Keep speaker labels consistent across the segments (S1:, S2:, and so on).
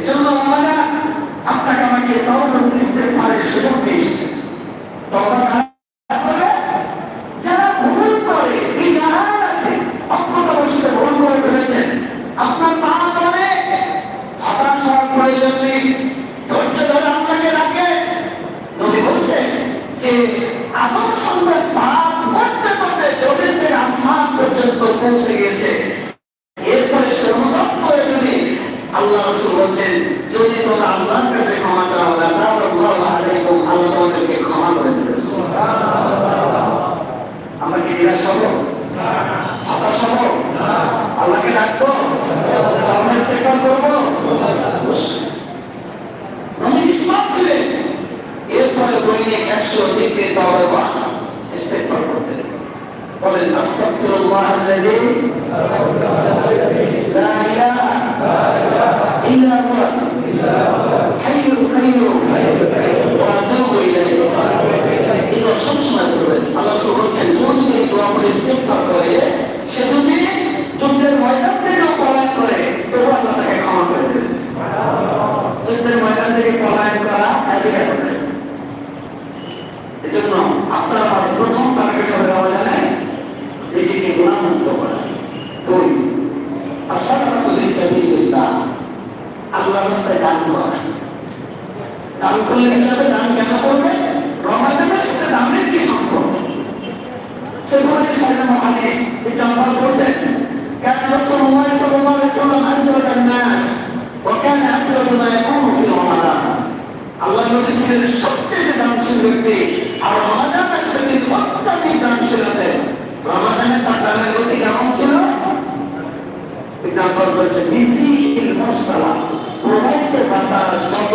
S1: এজন্য আপনাকে আমাকে তওবা ইস্তেফারের সুযোগ দিয়েছে তওবা না করে যারা ভুল করে এই জাহালাতে অজ্ঞতাবশত ভুল করে ফেলেছেন আপনার পা পড়ে হতাশ হওয়ার প্রয়োজন নেই ধৈর্য ধরে আপনাকে রাখে নবী বলছেন যে আদম সন্তান পাপ করতে করতে জমিন থেকে আসমান পর্যন্ত পৌঁছে গিয়েছে এরপরে সর্বদত্ত হয়ে যদি আল্লাহ রসুল বলছেন যদি তোমরা আল্লাহর কাছে ক্ষমা চাও আল্লাহ আলাইকুম আল্লাহ তোমাদেরকে ক্ষমা করে দেবে আমরা কি নিরাশ হব হতাশ হব আল্লাহকে ডাকবো আল্লাহ ইস্তেগফার করব অবশ্যই। নবী ইসলাম ছিলেন এরপরে দৈনিক একশো দিকে তবা ইস্তেফার করতে। বলেন, আস্তাগফিরুল্লাহ আল্লাযী লা ইলাহা ইল্লা হুয়া। হাইয়ুল কাইয়ুম। ওয়া আতুবু ইলাইহি। এটা সবসময় বলবেন। আল্লাহ বলছেন কেউ যদি সে যদি আল্লাহর রাস্তায় দান করা দান করলে কি হবে দান কেন করবে রমাদানের সাথে দানের কি সম্পর্ক সেগুলোকে সাজানো হাদিস এটা আমরা বলছেন كان رسول الله صلى الله عليه وسلم أسود الناس وكان أسود ما يكون في رمضان আল্লাহ নবী ছিলেন সবচেয়ে দানশীল ব্যক্তি আর রমাদান আসলে তিনি অত্যাধিক দানশীল হতেন রমাদানে তার দানের গতি কেমন ছিল ইবনে আব্বাস বাতাস যত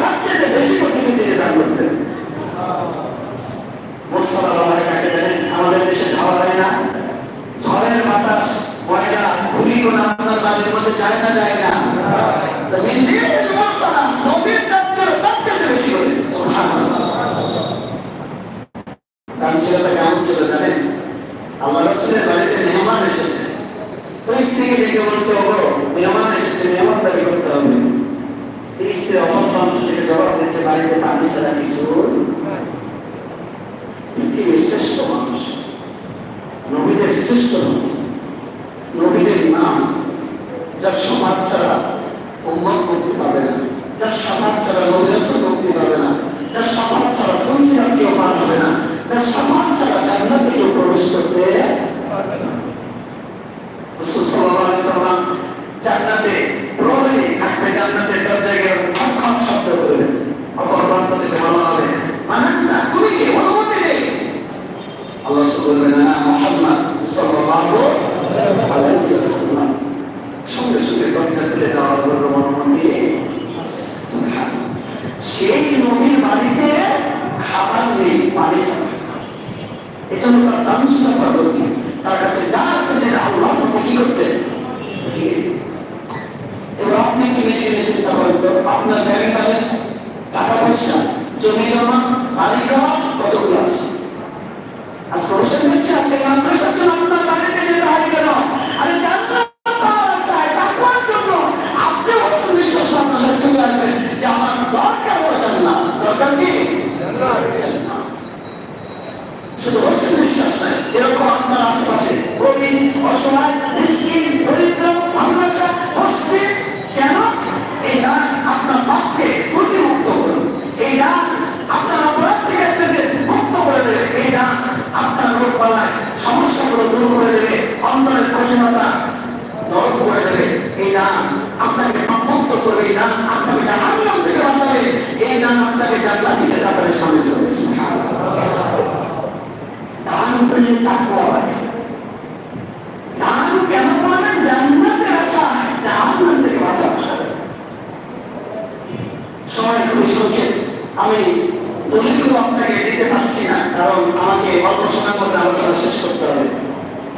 S1: তার চেয়ে বেশি বলা কাকে জানেন? আমাদের দেশে ঝড় হয় না। ঝড়ের বাতাস ময়লা ধুলিগুলো আপনার বাড়ির মধ্যে যায় না যায় না? তো নবীর ছিল তার চেয়ে বেশি সুবহানাল্লাহ। দানশীলতা কেমন ছিল জানেন? আল্লাহ রসুলের বাড়িতে মেহমান এসেছে। তো স্ত্রীকে ডেকে বলছে, ওগো মেহমান এসেছে মেহমান দাবি করতে হবে। স্ত্রী অপর প্রান্ত থেকে জবাব দিচ্ছে, বাড়িতে পানি ছাড়া কিছু পৃথিবীর শ্রেষ্ঠ মানুষ, নবীদের শ্রেষ্ঠ নবীদের নাম যার সমাজ ছাড়া উম্মত মুক্তি পাবে না, যার সমাজ ছাড়া নবী রাসূল মুক্তি পাবে না, যার সমাজ ছাড়া ফুলসিরাত কেউ পার হবে না, যার সমাজ ছাড়া জান্নাতে কেউ প্রবেশ করতে পারবে না রাসূল সাল্লাল্লাহু আলাইহি সাল্লাম জান্নাতে প্রহরী থাকবে জান্নাতের দরজায় গিয়ে খম খম শব্দ করবে অপর প্রান্ত থেকে বলা হবে মানান্না তুমি কি অনুমতি নেই আল্লাহ বলবেন না মোহাম্মদ সাল্লাল্লাহু আলাইহি ওয়াসাল্লাম সঙ্গে সঙ্গে দরজা খুলে দেওয়ার জন্য অনুমতি সেই নবীর বাড়িতে খাবার নেই পানি ছাড়া এজন্য তার দামশীল পার্বতী তার কাছে যা আসতে দেন আল্লাহ মতো কি করতেন এবার আপনি একটু বেশি বেশি চিন্তা করেন তো আপনার ব্যাংক ব্যালেন্স টাকা পয়সা জমি জমা বাড়ি ঘর কতগুলো আছে আজকে হোসেন মির্জা আছে মাদ্রাসার জন্য আপনার বাড়িতে যেতে হয় কেন আরে জান্নাত পাওয়ার আশায়, তাকওয়ার জন্য আপনি হোসেন বিশ্বাস মাদ্রাসায় চলে আসবেন যে আমার দরকার হলো জান্নাত দরকার কি জান্নাত। শুধু হোসেন বিশ্বাস নয় এরকম আপনার আশেপাশে গরিব অসহায় মিসকিন দরিদ্র মাদ্রাসা মসজিদ কেন এই দান আপনার পাপকে ত্রুটিমুক্ত করুন এই দান আপনার অপরাধ থেকে আপনাকে মুক্ত করে দেবে এই দান আপনার রোগ বালায় সমস্যাগুলো দূর করে দেবে অন্তরের কঠিনতা নরম করে দেবে এই দান আপনাকে মুক্ত করবে এই দান আপনাকে জাহান্নাম থেকে বাঁচাবে এই দান আপনাকে জান্নাতীদের কাতারে সামিল করবে সুবহানাল্লাহ দান করলে তাকওয়া বাড়ে দান কেন করবেন জান্নাতের আশায় জাহান্নাম থেকে বাঁচার সময় খুবই সংক্ষেপ আমি দলিলগুলো আপনাকে দিতে পারছি না কারণ আমাকে অল্প সময়ের মধ্যে আলোচনা শেষ করতে হবে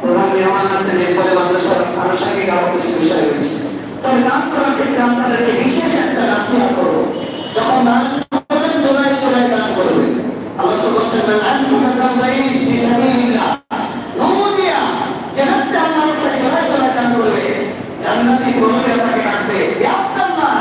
S1: প্রধান মেহমান আছেন এরপরে মাদ্রাসার আনুষঙ্গিক আরও কিছু বিষয় রয়েছে তবে দান করার ক্ষেত্রে আপনাদেরকে বিশেষ একটা নাসিহা করব যখন দান করবেন জোড়ায় জোড়ায় দান করবেন আল্লাহ বলছেন না আনফুকা জাওজাইন ফি সাবিলিল্লাহ নমুনিয়া জান্নাতে আল্লাহর রাস্তায় জোড়ায় জোড়ায় দান করবে জান্নাতি প্রহরী আপনাকে ডাকবে ইয়া আব্দুল্লাহ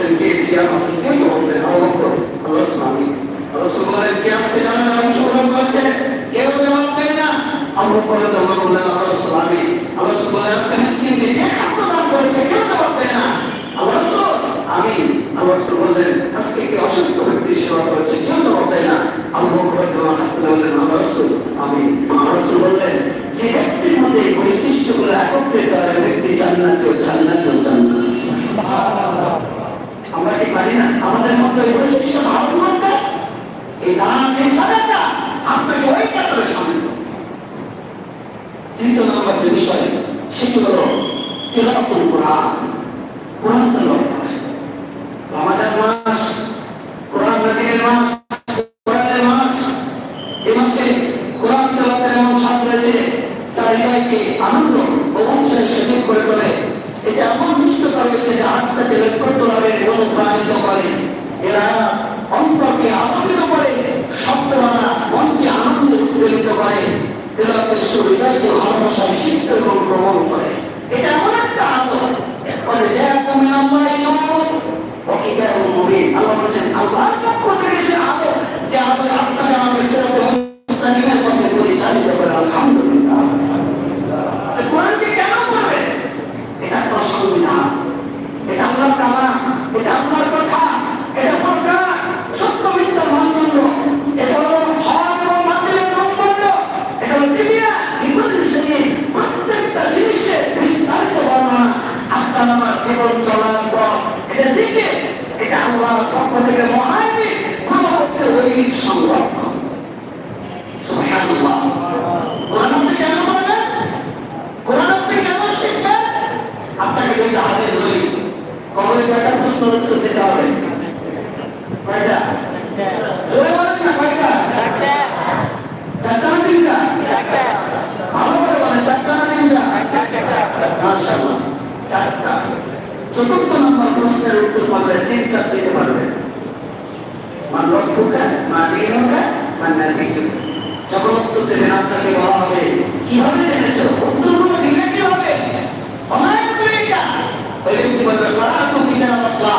S1: সিয়াম আছে? কেউ জবাব দেয় না। অবক্ষ আল্লাহ সুবহানাহু আল্লাহ সুবহানাহু কে আজকে জানেন অংশগ্রহণ করেছে। কেউ জবাব দেয় না। আবু বকর আল্লাহ বললেন আল্লাহ সুবহানাহু আল্লাহ সুবহানাহু আজকে মিসকিনকে কে খাদ্য দান করেছে, কেউ জবাব দেয় না। আল্লাহ রাসূল, আমি, আল্লাহ বললেন আজকে কে অসুস্থ ব্যক্তি সেবা করেছে, কেউ জবাব দেয় না। বকর রাদিয়াল্লাহু হাত বললেন আল্লাহ আমি, আল্লাহ বললেন, যে ব্যক্তির মধ্যে এই বৈশিষ্ট্যগুলো একত্রিত হয় ব্যক্তি জান্নাতে ও জান্নাতে ও জান্নাতে। আমরা কি পারি না? আমাদের মধ্যে বৈশিষ্ট্য ধারণ করতে? এই দান এই সাদাকা আপনাকে ওই কাতারে সামিল। তৃতীয় নম্বর যে বিষয়, সেটি হলো তেলাওয়াতুল কোরআন। কোরআন তেলাওয়াত করা। রমাজান মাস, কোরআন নাজিরের মাস, কোরআনের মাস। এই মাসে কোরআন তেলাওয়াতের এমন স্বাদ রয়েছে চারিদিকে আনন্দ ও উৎসাহে সজীব করে তোলে। এটা এমন নিষ্ঠতা রয়েছে যে আত্মাকে লক্ষ্য তোলাবে অনুপ্রাণিত করে। এরা অন্তরকে আলোকিত করে শব্দমালা মনকে আনন্দে উদ্বেলিত করে। তেলাওয়াতের সুর হৃদয়কে ভালোবাসায় সিদ্ধ এবং ভ্রমণ করে। এটা এমন একটা আলো। বলে যে মিন আল্লাহি নূর ওয়া কিতাবুম মুবিন আল্লাহ বলেছেন, আল্লাহর পক্ষ থেকে সে আলো, যে আলো আপনাকে আমাকে সিরাতে মুস্তাকিমের পথে পরিচালিত করে, আলহামদুলিল্লাহ। এটা আপনার সংবিধান এটা আল্লাহর এটা আল্লাহর কথা এটা ফরকান সত্য মিথ্যার মানদণ্ড এটা হলো হক এবং বাতিলের মানদণ্ড এটা হলো দুনিয়া বিপরীত হিসেবে প্রত্যেকটা জিনিসের বিস্তারিত বর্ণনা আপনার আমার জীবন চলার পর এটা দিকে এটা আল্লাহর পক্ষ থেকে মহায়বী পরবর্তী ওই সংরক্ষণ সুবহানাল্লাহ কোরআন আপনি কেন পড়বেন কোরআন আপনি কেন শিখবেন আপনাকে দুইটা হাদিস বলি কবরে কয়টা প্রশ্নের উত্তর দিতে হবে কয়টা জোরে বলেন না কয়টা চারটা না তিনটা ভালো করে বলেন চারটা না তিনটা মাশাআল্লাহ চারটা চতুর্থ নম্বর প্রশ্নের উত্তর পারলে তিনটা দিতে পারবেন মান রব্বুকা মা দীনুকা মান নাবিয়ুকা যখন উত্তর দেবেন আপনাকে বলা হবে কীভাবে জেনেছো উত্তরগুলো দিলে কীভাবে অনায় দুনিয়া ওই ব্যক্তি বলবে করাতু কিতাব আল্লাহ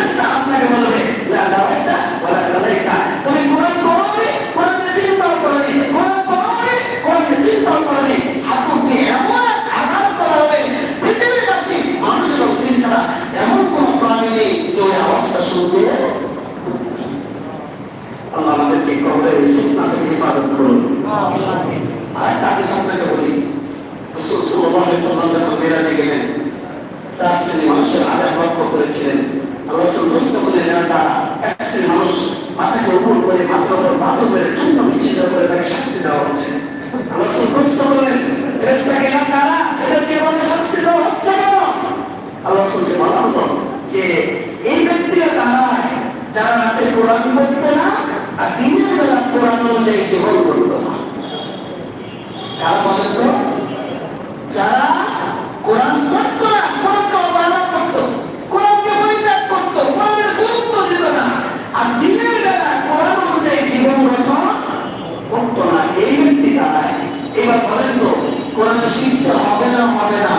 S1: আমাদেরকে কবরের এই ফিতনা থেকে হেফাজত করুন। আর একটা হাদিস আপনাকে বলি, রাসূল সাল্লাল্লাহু আলাইহি সাল্লাম যখন মিরাজে গেলেন, চার শ্রেণি মানুষের আদাব লক্ষ্য করেছিলেন। রাসূল প্রশ্ন করলেন, এরা তারা এক শ্রেণি মানুষ মাথাকে উপর করে মাথার উপর পাথর মেরে চূর্ণ মিছিল করে তাকে শাস্তি দেওয়া হচ্ছে। রাসূল প্রশ্ন করলেন, ফেরেশতাকে এরা কারা? এদেরকে এভাবে শাস্তি দেওয়া হচ্ছে কেন? আল্লাহ রাসূলকে বলা হলো যে, এই ব্যক্তিরা তারা যারা রাতে কোরআন পড়তো না আর দিনের বেলা কোরআন অনুযায়ী জীবন করতো না। কারা বলেন তো? যারা কোরআন পড়তো না কোরআনকে অবহেলা করতো, কোরআনকে পরিত্যাগ করতো, কোরআনের গুরুত্ব দিত না। আর দিনের বেলা কোরআন অনুযায়ী জীবন গঠন করতো না। এই ব্যক্তি দাঁড়ায় এবার বলেন তো কোরআন শিখতে হবে না হবে না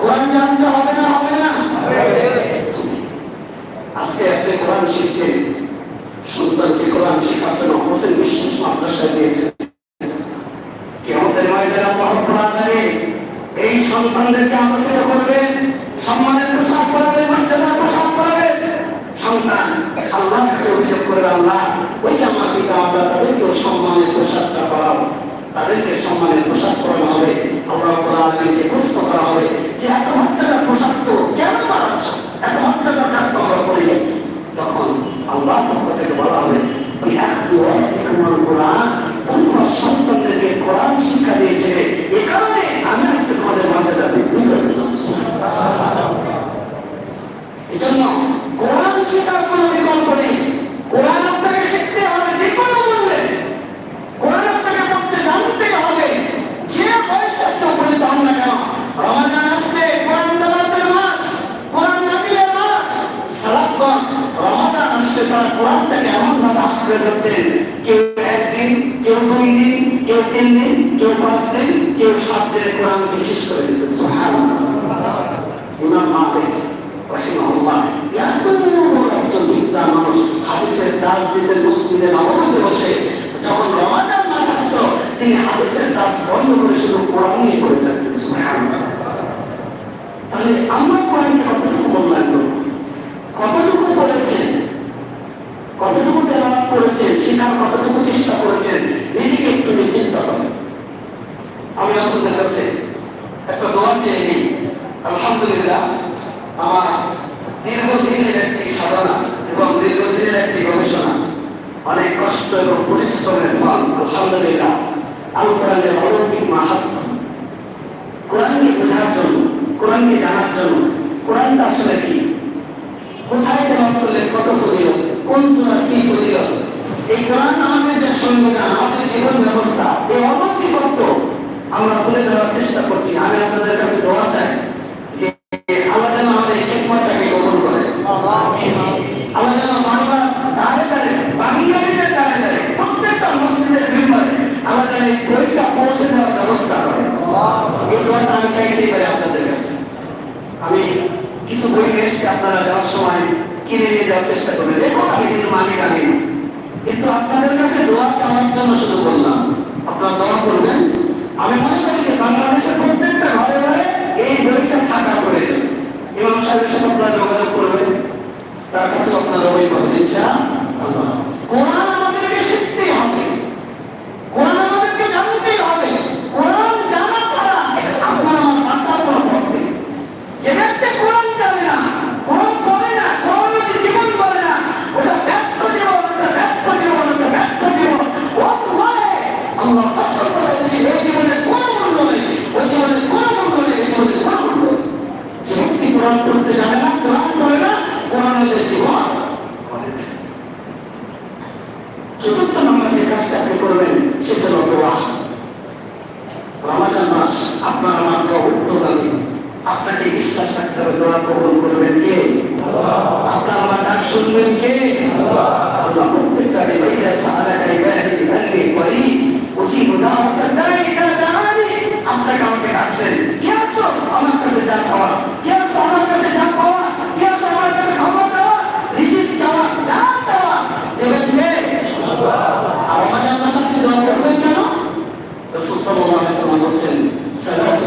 S1: কোরআন জানতে হবে না হবে না আজকে আপনি কোরআন শিখছেন সন্তানকে কোরআন শেখার জন্য হোসেন বিশ্বাস মাদ্রাসায় দিয়েছেন কিয়ামতের ময়দানে আল্লাহ রাব্বুল আলামিন এই সন্তানদেরকে আলোকিত করবেন সম্মানের পোশাক পরাবেন মর্যাদার পোশাক পরাবেন সন্তান আল্লাহর কাছে অভিযোগ করবে আল্লাহ ওই যে আমার পিতা মাতা তাদেরকেও সম্মানের পোশাকটা পরাও তাদেরকে সম্মানের পোশাক পরানো হবে আল্লাহ রাব্বুল আলামিনকে প্রশ্ন করা হবে যে এত মর্যাদার পোশাক তো কেন পরাচ্ছ এত মর্যাদার কাজ তো আমরা করি তখন আল্লাহর পক্ষ থেকে বলা হবে ওই আহদি ওয়ালাদিকুমুল কোরআন তুমি তোমার সন্তানদেরকে কোরআন শিক্ষা দিয়েছিলে এ কারণে আমি আজকে তোমাদের মর্যাদা বৃদ্ধি করে দিলাম এজন্য কোরআন শেখার কোনো বিকল্প নেই কোরআন আপনাকে শিখতে হবে যে কোনো মূল্যে কোরআন আপনাকে পড়তে জানতে তারা কোরআনটাকে এমন ভাবে আঁকড়ে ধরতেন কেউ একদিন কেউ দুই দিন কেউ তিন দিন কেউ পাঁচ দিন কেউ সাত দিনে কোরআন বিশেষ করে দিতেন সুবহানাল্লাহ ইমাম মালিক রাহিমাহুল্লাহ এত বড় একজন বিদ্যান মানুষ হাদিসের দাস দিতেন মসজিদে নবমীতে বসে যখন রমাদান মাস আসতো তিনি হাদিসের দাস বন্ধ করে শুধু কোরআন নিয়ে পড়ে থাকতেন সুবহানাল্লাহ তাহলে আমরা কোরআনকে কতটুকু মূল্যায়ন করব? কতটুকু পড়েছেন কতটুকু তেলাওয়াত করেছেন? শেখার কতটুকু চেষ্টা করেছেন? নিজেকে একটু নিয়ে করেন। আমি আপনাদের কাছে একটা দোয়া চেয়ে নিই। আলহামদুলিল্লাহ, আমার দীর্ঘদিনের একটি সাধনা এবং দীর্ঘদিনের একটি গবেষণা, অনেক কষ্ট এবং পরিশ্রমের ফল, আলহামদুলিল্লাহ আল কোরআনের অলৌকিক মাহাত্ম। কোরআনকে বোঝার জন্য কোরআনকে জানার জন্য। কোরআনটা আসলে কি? কোথায় তেলাওয়াত করলে কত ফজিলত? কোন সূরা কি ফজিলত? এই কোরআন আমাদের যে সংবিধান, আমাদের জীবন ব্যবস্থা এই অলৌকিকত্ব আমরা তুলে ধরার চেষ্টা করছি। আমি আপনাদের কাছে দোয়া চাই যে আল্লাহ যেন আমাদের এই খেদমতটাকে গ্রহণ করেন আল্লাহ যেন বাংলা দাঁড়ে দাঁড়ে বাঙালিদের দাঁড়ে দাঁড়ে প্রত্যেকটা মসজিদের মেম্বারে আল্লাহ যেন এই বইটা পৌঁছে দেওয়ার ব্যবস্থা করে। এই দোয়াটা আমি চাইতেই পারি আপনাদের আমি কিছু বই নিয়ে আপনারা যাওয়ার সময়, কিনে নিয়ে যাওয়ার চেষ্টা করবেন। লেখক আমি কিন্তু মালিক আমি কিন্তু আপনাদের কাছে দোয়া চাওয়ার জন্য শুধু বললাম, আপনারা দোয়া করবেন। আমি মনে করি যে বাংলাদেশের প্রত্যেকটা ঘরে ঘরে এই বইটা থাকা প্রয়োজন। ইমাম সাহেবের সাথে আপনারা যোগাযোগ করবেন। তার কাছে আপনারা বই পাবেন, ইনশাআল্লাহ। কোরআন আমাদেরকে শিখতেই হবে কোরআন আমাদেরকে জানতেই হবে কোরআন জানা ছাড়া আপনার আমার বাঁচার কোনো পথ নেই যে ব্যক্তি কোরআন জানে না কোরআন পড়ে না কোরআন যদি জীবন বলে না ওটা ব্যর্থ জীবন ওটা ব্যর্থ জীবন ওটা ব্যর্থ জীবন ওয়াল্লাহি আল্লাহ কসম করে বলছি ওই জীবনে কোনো মূল্য নেই ওই জীবনে কোনো মূল্য নেই ওই জীবনে কোনো মূল্য নেই যে ব্যক্তি কোরআন পড়তে জানে না কোরআন পড়ে না কোরআন হচ্ছে জীবন করে না চতুর্থ নম্বর যে কাজটা আপনি করবেন সেটা হলো দোয়া রমাজান মাস আপনার আমার দোয়া উত্তরদায়ী আপনাকে বিশ্বাস রাখতে হবে দোয়া কবুল করবেন কে আপনার আমার ডাক শুনবেন কে আল্লাহ প্রত্যেকটা দিন এই যে সাহারাকা ইবাদি ইবাদি করি উচিত দাওয়াত দাই ইলা দানি আপনাকে আমাকে ডাকছেন কি আছো আমার কাছে যা চাওয়া কি আছো আমার কাছে যা পাওয়া কি আছো আমার কাছে ক্ষমা চাওয়া রিজিক চাওয়া যা চাওয়া দেবেন কে আর রমাজান মাস আপনি দোয়া করবেন কেন রাসূল সাল্লাল্লাহু আলাইহি ওয়াসাল্লাম বলেন সালাসু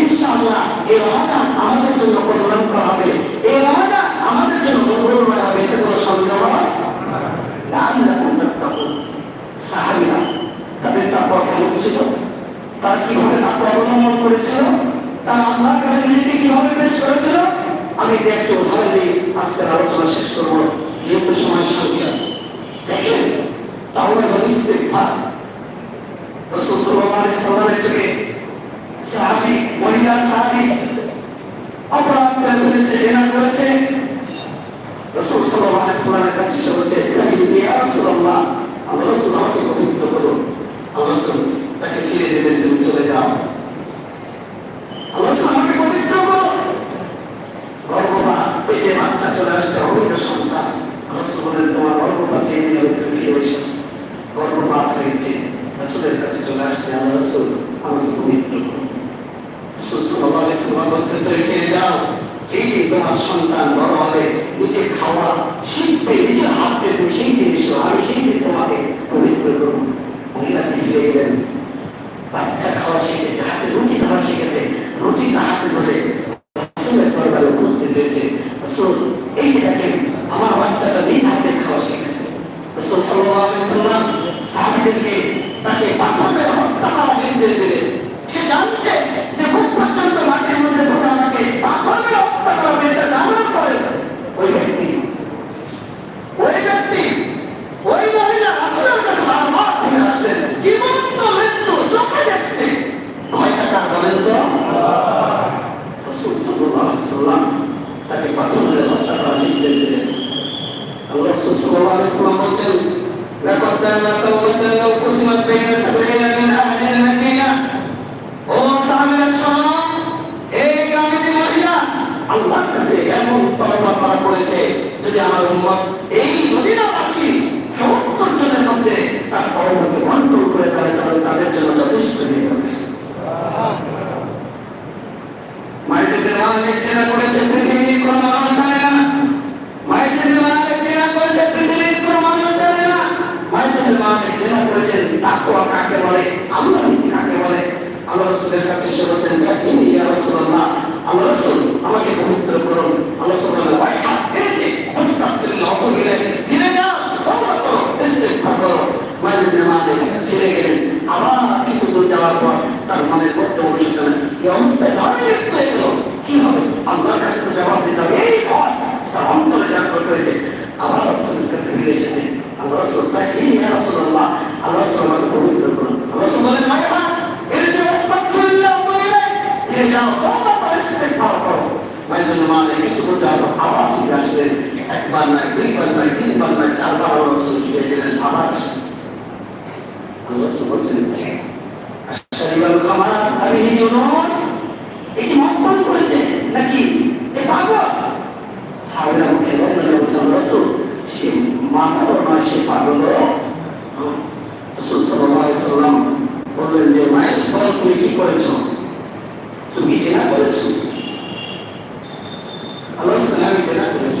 S1: ইনশাআল্লাহ এই রমাদান আমাদের জন্য কল্যাণকর হবে। এই রমাদান আমাদের জন্য মঙ্গলময় হবে, এতে কোনো সন্দেহ লাআল্লাকুম তাদের তাকওয়া কেমন ছিল? তারা কীভাবে তাকওয়া অবলম্বন করেছিল? তারা আল্লাহর কাছে নিজেকে কীভাবে পেশ করেছিল? আমি এতে একটু উদাহরণ দিয়ে আজকের আলোচনা শেষ করব, যেহেতু সময় সংখ্যা দেখেন তাহলে ইস্তেগফার। রাসূল সাল্লাল্লাহু আলাইহি সাহাবী মহিলা সাহাবি অপরাধ করে ফেলেছে, জেনা করেছে। রাসূল সাল্লাল্লাহু আলাইহি সাল্লামের কাছে এসে বলছে রাসূলুল্লাহ, আল্লাহ আল্লাহ তাকে ফিরে দেবেন, তুমি চলে যাও আল্লাহ রাসূল আমাকে পবিত্র করুন গর্ভপাত পেটে বাচ্চা চলে আসছে অবৈধ সন্তান রাসূল বলেন তোমার গর্ভপাত জেনে নেবে তুমি ফিরে এসো গর্ভপাত হয়েছে রাসূলের কাছে চলে আসছে আল্লাহ রাসূল আমাকে পবিত্র করুন রাসূল সাল্লাল্লাহু আলাইহি সাল্লাম বলছেন তুমি ফিরে যাও যেই দিন তোমার সন্তান বড় হবে নিজে খাওয়া শিখবে নিজে হাঁটতে তুমি সেই দিন এসো আমি সেই তোমাকে পবিত্র করুন মহিলাটি ফিরে গেলেন বাচ্চা খাওয়া শিখেছে, হাতে রুটি খাওয়া শিখেছে। রুটিটা হাতে ধরে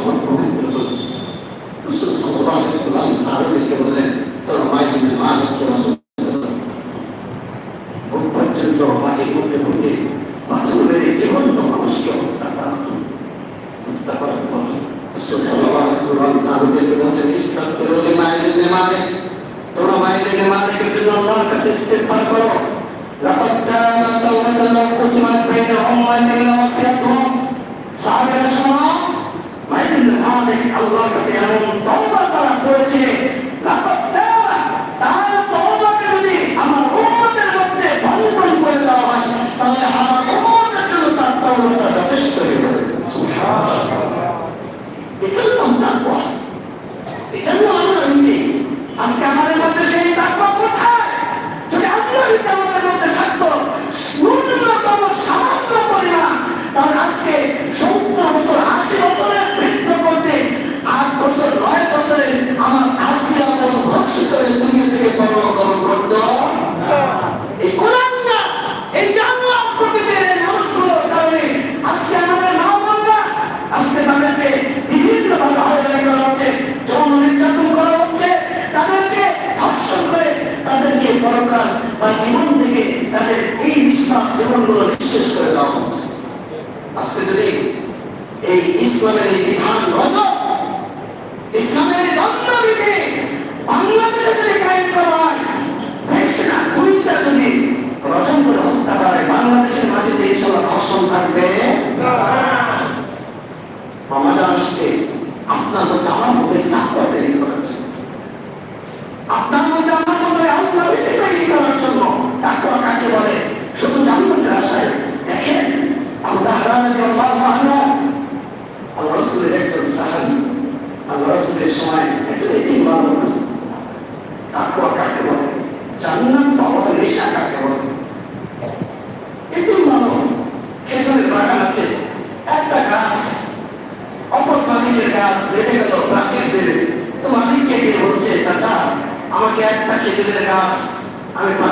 S1: Thank you.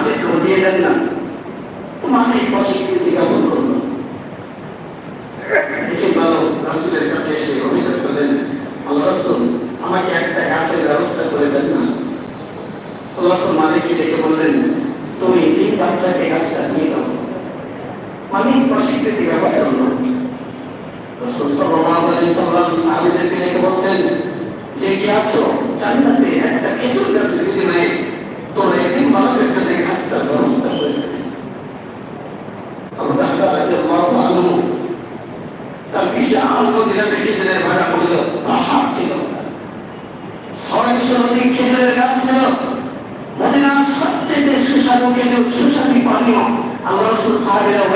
S1: চেক করে দিয়ে দেন না। মানে এই প্রশিক্ষণ থেকে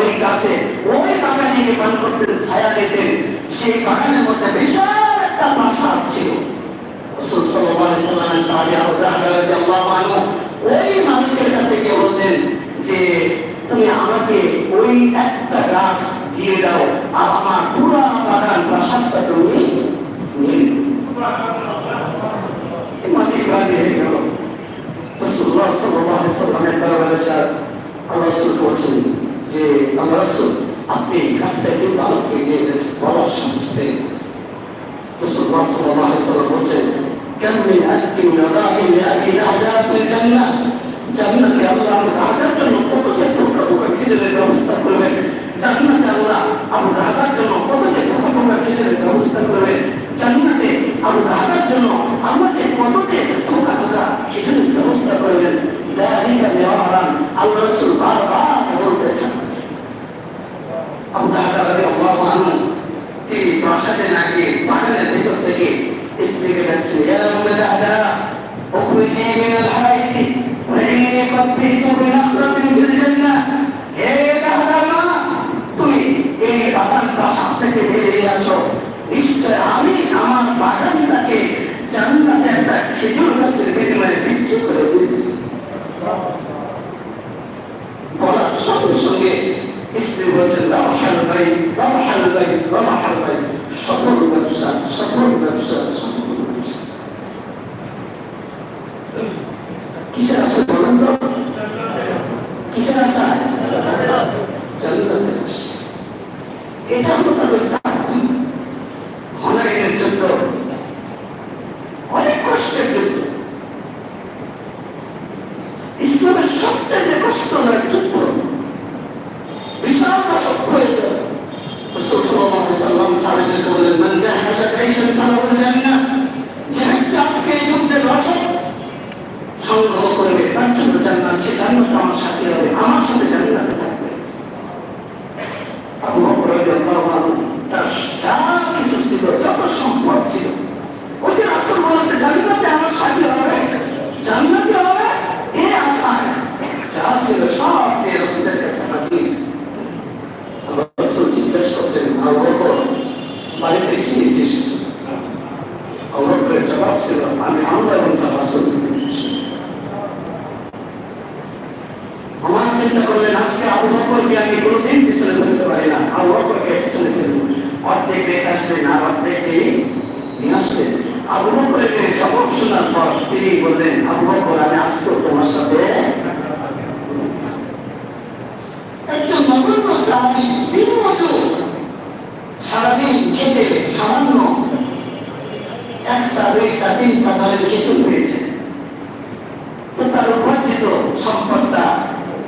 S1: ওই গাছে ওই বাগানে নির্মাণ করতেন, ছায়া দিতেন সেই বাগানের মধ্যে বিশাল একটা প্রাসাদ ছিল। ওই মালিকের কাছে গিয়ে বলছেন যে, তুমি আমাকে ওই একটা গাছ দিয়ে দাও আর আমার পুরো বাগান প্রাসাদটা তুমি মালিক রাজি হয়ে গেল। রসুল্লাহ সাল্লামের দরবারে আল্লাহ বলছেন যে আমরা আপনি এই কাজটা কি ভালো এগিয়ে বলার সাথে মুসলমান কেন মিন আকিম নাদাহি লাকি নাদা ফিল আল্লাহ আমাদের ব্যবস্থা করবেন? জান্নাতে আল্লাহ আমাদের জন্য কত যে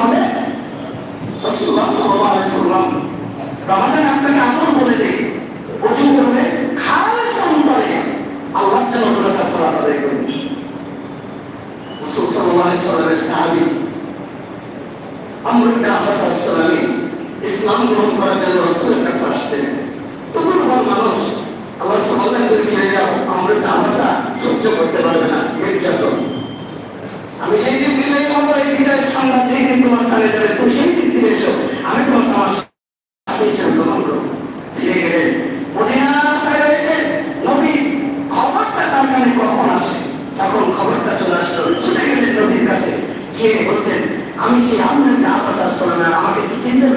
S1: হবে? রমাদানে আপনাকে আমল বলে দেয় অজু করবে খালেস অন্তরে জন্য দু রাকাত সালাত আদায় করবে ইসলাম গ্রহণ করার জন্য রাসূলের কাছে আসতেন মানুষ আল্লাহ তুমি ফিরে যাও আমর সহ্য করতে পারবে না আমি সেই এই বিজয়ের সংবাদ যেই দিন তোমার কানে যাবে। তুমি সেই দিন ফিরে এসো। আমি তোমার তোমার